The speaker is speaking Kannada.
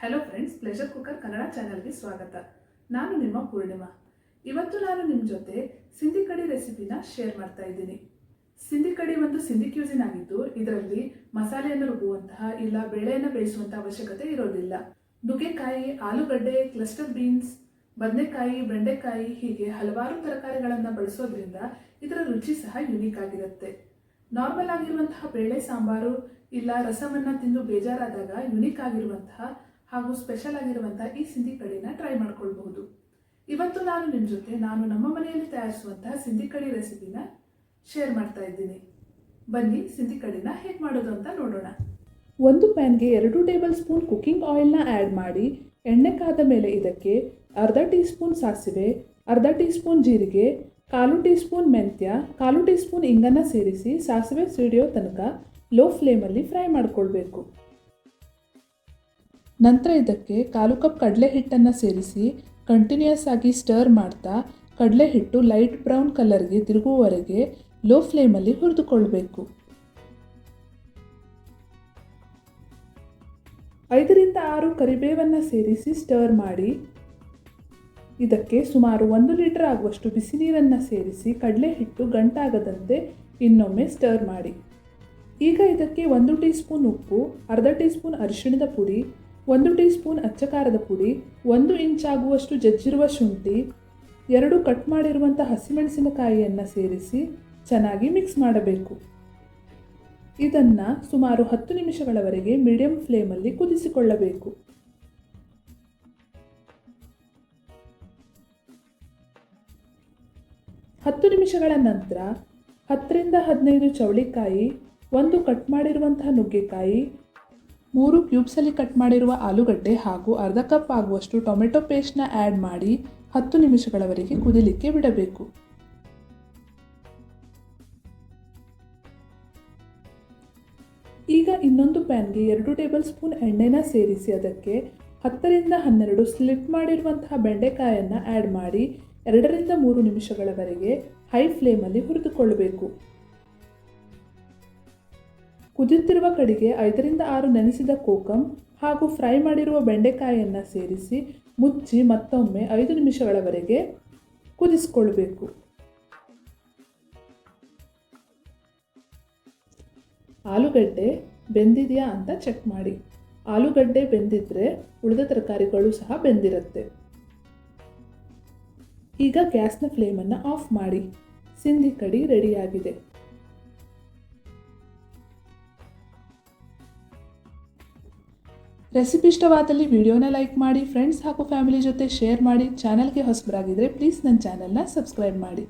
Hello friends pressure cooker Kannada ಚಾನೆಲ್ಗೆ ಸ್ವಾಗತ. ನಾನು ನಿಮ್ಮ ಪೂರ್ಣಿಮಾ. ಇವತ್ತು ನಾನು ನಿಮ್ಮ ಜೊತೆ ಸಿಂಧಿ ಕಡಿ ರೆಸಿಪಿನ ಶೇರ್ ಮಾಡ್ತಾ ಇದ್ದೀನಿ. ಸಿಂಧಿ ಕಡಿ ಒಂದು ಸಿಂಧಿ ಕ್ಯೂಸಿನ್ ಆಗಿದ್ದು, ಇದರಲ್ಲಿ ಮಸಾಲೆಯನ್ನು ರುಬ್ಬುವಂತಹ ಇಲ್ಲ ಬೇಳೆಯನ್ನು ಬೇಯಿಸುವಂತಹ ಅವಶ್ಯಕತೆ ಇರೋದಿಲ್ಲ. ನುಗ್ಗೆಕಾಯಿ, ಆಲೂಗಡ್ಡೆ ಕ್ಲಸ್ಟರ್ ಬೀನ್ಸ್ ಬದನೆಕಾಯಿ, ಬೆಂಡೆಕಾಯಿ ಹೀಗೆ ಹಲವಾರು ತರಕಾರಿಗಳನ್ನು ಬಳಸೋದ್ರಿಂದ ಇದರ ರುಚಿ ಸಹ ಯುನೀಕ್ ಆಗಿರುತ್ತೆ. ನಾರ್ಮಲ್ ಆಗಿರುವಂತಹ ಬೇಳೆ, ಸಾಂಬಾರು, ಇಲ್ಲ ರಸಮನ್ನ ತಿಂದು ಬೇಜಾರಾದಾಗ ಯುನೀಕ್ ಆಗಿರುವಂತಹ ಹಾಗೂ ಸ್ಪೆಷಲ್ ಆಗಿರುವಂಥ ಈ ಸಿಂಧಿ ಕಡಿನ ಟ್ರೈ ಮಾಡ್ಕೊಳ್ಬಹುದು. ಇವತ್ತು ನಾನು ನಿಮ್ಮ ಜೊತೆ ನಾನು ನಮ್ಮ ಮನೆಯಲ್ಲಿ ತಯಾರಿಸುವಂತಹ ಸಿಂಧಿ ಕಡಿ ರೆಸಿಪಿನ ಶೇರ್ ಮಾಡ್ತಾ ಇದ್ದೀನಿ. ಬನ್ನಿ ಸಿಂಧಿ ಕಡಿನ ಹೇಗೆ ಮಾಡೋದು ಅಂತ ನೋಡೋಣ. ಒಂದು ಪ್ಯಾನ್ಗೆ ಎರಡು ಟೇಬಲ್ ಸ್ಪೂನ್ ಕುಕಿಂಗ್ ಆಯಿಲ್ನ ಆ್ಯಡ್ ಮಾಡಿ, ಎಣ್ಣೆ ಕಾದ ಮೇಲೆ ಇದಕ್ಕೆ ಅರ್ಧ ಟೀ ಸ್ಪೂನ್ ಸಾಸಿವೆ, ಅರ್ಧ ಟೀ ಸ್ಪೂನ್ ಜೀರಿಗೆ, ಕಾಲು ಟೀ ಸ್ಪೂನ್ ಮೆಂತ್ಯ, ಕಾಲು ಟೀ ಸ್ಪೂನ್ ಇಂಗನ್ನು ಸೇರಿಸಿ ಸಾಸಿವೆ ಸಿಡಿಯೋ ತನಕ ಲೋ ಫ್ಲೇಮಲ್ಲಿ ಫ್ರೈ ಮಾಡಿಕೊಳ್ಬೇಕು. ನಂತರ ಇದಕ್ಕೆ ಕಾಲು ಕಪ್ ಕಡಲೆ ಹಿಟ್ಟನ್ನು ಸೇರಿಸಿ ಕಂಟಿನ್ಯೂಸ್ ಆಗಿ ಸ್ಟರ್ ಮಾಡ್ತಾ ಕಡಲೆ ಹಿಟ್ಟು ಲೈಟ್ ಬ್ರೌನ್ ಕಲರ್ಗೆ ತಿರುಗುವವರೆಗೆ ಲೋ ಫ್ಲೇಮಲ್ಲಿ ಹುರಿದುಕೊಳ್ಬೇಕು. ಐದರಿಂದ ಆರು ಕರಿಬೇವನ್ನು ಸೇರಿಸಿ ಸ್ಟರ್ ಮಾಡಿ ಇದಕ್ಕೆ ಸುಮಾರು ಒಂದು ಲೀಟರ್ ಆಗುವಷ್ಟು ಬಿಸಿ ನೀರನ್ನು ಸೇರಿಸಿ ಕಡಲೆ ಹಿಟ್ಟು ಗಂಟಾಗದಂತೆ ಇನ್ನೊಮ್ಮೆ ಸ್ಟರ್ ಮಾಡಿ. ಈಗ ಇದಕ್ಕೆ ಒಂದು ಟೀ ಸ್ಪೂನ್ ಉಪ್ಪು, ಅರ್ಧ ಟೀ ಸ್ಪೂನ್ ಅರಿಶಿಣದ ಪುಡಿ ಒಂದು ಟೀ ಸ್ಪೂನ್ ಅಚ್ಚಕಾರದ ಪುಡಿ, ಒಂದು ಇಂಚ್ ಆಗುವಷ್ಟು ಜಜ್ಜಿರುವ ಶುಂಠಿ, ಎರಡು ಕಟ್ ಮಾಡಿರುವಂಥ ಹಸಿಮೆಣಸಿನಕಾಯಿಯನ್ನು ಸೇರಿಸಿ ಚೆನ್ನಾಗಿ ಮಿಕ್ಸ್ ಮಾಡಬೇಕು. ಇದನ್ನು ಸುಮಾರು ಹತ್ತು ನಿಮಿಷಗಳವರೆಗೆ ಮೀಡಿಯಂ ಫ್ಲೇಮಲ್ಲಿ ಕುದಿಸಿಕೊಳ್ಳಬೇಕು. ಹತ್ತು ನಿಮಿಷಗಳ ನಂತರ ಹತ್ತರಿಂದ ಹದಿನೈದು ಚೌಳಿಕಾಯಿ, ಒಂದು ಕಟ್ ಮಾಡಿರುವಂತಹ ನುಗ್ಗೆಕಾಯಿ ಮೂರು ಕ್ಯೂಬ್ಸಲ್ಲಿ ಕಟ್ ಮಾಡಿರುವ ಆಲೂಗಡ್ಡೆ ಹಾಗೂ ಅರ್ಧ ಕಪ್ ಆಗುವಷ್ಟು ಟೊಮೆಟೊ ಪೇಸ್ಟ್ನ ಆ್ಯಡ್ ಮಾಡಿ ಹತ್ತು ನಿಮಿಷಗಳವರೆಗೆ ಕುದಿಲಿಕ್ಕೆ ಬಿಡಬೇಕು. ಈಗ ಇನ್ನೊಂದು ಪ್ಯಾನ್ಗೆ ಎರಡು ಟೇಬಲ್ ಸ್ಪೂನ್ ಎಣ್ಣೆನ ಸೇರಿಸಿ ಅದಕ್ಕೆ ಹತ್ತರಿಂದ ಹನ್ನೆರಡು ಸ್ಲಿಪ್ ಮಾಡಿರುವಂತಹ ಬೆಂಡೆಕಾಯನ್ನು ಆ್ಯಡ್ ಮಾಡಿ ಎರಡರಿಂದ ಮೂರು ನಿಮಿಷಗಳವರೆಗೆ ಹೈ ಫ್ಲೇಮಲ್ಲಿ ಹುರಿದುಕೊಳ್ಳಬೇಕು. ಕುದಿಯುತ್ತಿರುವ ಕಡೆಗೆ ಐದರಿಂದ ಆರು ನೆನೆಸಿದ ಕೋಕಂ ಹಾಗೂ ಫ್ರೈ ಮಾಡಿರುವ ಬೆಂಡೆಕಾಯಿಯನ್ನು ಸೇರಿಸಿ ಮುಚ್ಚಿ ಮತ್ತೊಮ್ಮೆ ಐದು ನಿಮಿಷಗಳವರೆಗೆ ಕುದಿಸ್ಕೊಳ್ಬೇಕು ಆಲೂಗಡ್ಡೆ ಬೆಂದಿದೆಯಾ ಅಂತ ಚೆಕ್ ಮಾಡಿ. ಆಲೂಗಡ್ಡೆ ಬೆಂದಿದ್ರೆ ಉಳಿದ ತರಕಾರಿಗಳು ಸಹ ಬೆಂದಿರುತ್ತೆ. ಈಗ ಗ್ಯಾಸ್ನ ಫ್ಲೇಮನ್ನು ಆಫ್ ಮಾಡಿ. ಸಿಂಧಿ ಕಡಿ ರೆಡಿಯಾಗಿದೆ ರೆಸಿಪಿ ಇಷ್ಟವಾದಲ್ಲಿ ವಿಡಿಯೋನ ಲೈಕ್ ಮಾಡಿ ಫ್ರೆಂಡ್ಸ್ ಹಾಗೂ ಫ್ಯಾಮಿಲಿ ಜೊತೆ ಶೇರ್ ಮಾಡಿ ಚಾನಲ್ಗೆ ಹೊಸಬರಾಗಿದ್ದರೆ ಪ್ಲೀಸ್ ನನ್ನ ಚಾನಲ್ನ ಸಬ್ಸ್ಕ್ರೈಬ್ ಮಾಡಿ.